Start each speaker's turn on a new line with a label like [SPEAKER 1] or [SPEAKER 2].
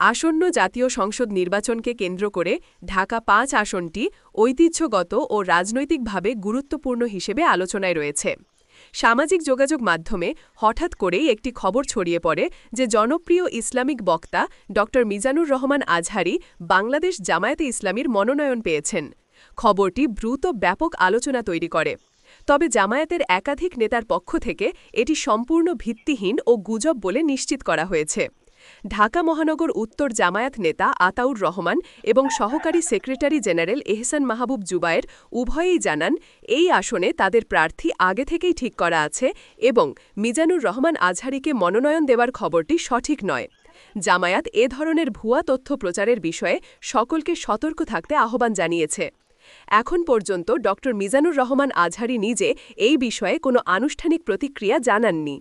[SPEAKER 1] আসন্ন জাতীয় সংসদ নির্বাচনকে কেন্দ্র করে ঢাকা পাঁচ আসনটি ঐতিহ্যগত ও রাজনৈতিকভাবে গুরুত্বপূর্ণ হিসেবে আলোচনায় রয়েছে। সামাজিক যোগাযোগ মাধ্যমে হঠাৎ করেই একটি খবর ছড়িয়ে পড়ে যে জনপ্রিয় ইসলামিক বক্তা ড. মিজানুর রহমান আজহারি বাংলাদেশ জামায়াতে ইসলামীর মনোনয়ন পেয়েছেন। খবরটি দ্রুত ব্যাপক আলোচনা তৈরি করে। তবে জামায়াতের একাধিক নেতার পক্ষ থেকে এটি সম্পূর্ণ ভিত্তিহীন ও গুজব বলে নিশ্চিত করা হয়েছে। ঢাকা মহানগর উত্তর জামায়াত নেতা আতাউর রহমান এবং সহকারী সেক্রেটারি জেনারেল এহসান মাহবুব জুবায়ের উভয়েই জানান, এই আসনে তাদের প্রার্থী আগে থেকেই ঠিক করা আছে এবং মিজানুর রহমান আজহারিকে মনোনয়ন দেওয়ার খবরটি সঠিক নয়। জামায়াত এ ধরনের ভুয়া তথ্য প্রচারের বিষয়ে সকলকে সতর্ক থাকতে আহ্বান জানিয়েছে। এখন পর্যন্ত ড. মিজানুর রহমান আজহারি নিজে এই বিষয়ে কোনো আনুষ্ঠানিক প্রতিক্রিয়া জানাননি।